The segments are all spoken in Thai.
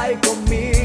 I ay me.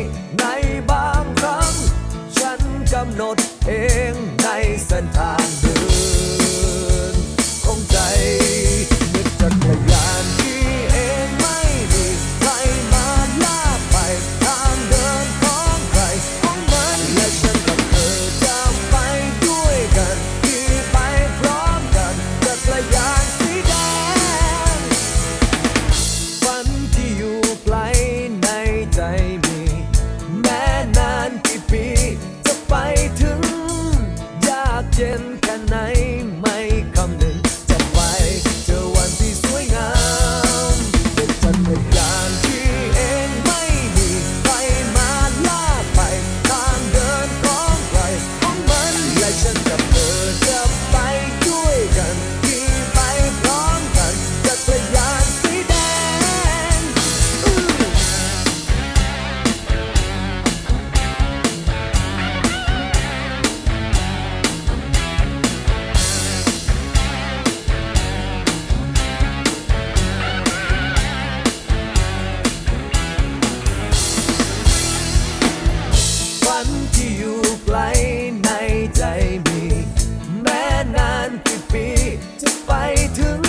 จะไปถึง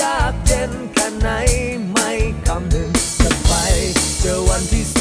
ยากเย็นแค่ไหนไม่คำนึงจะไปเจอวันที่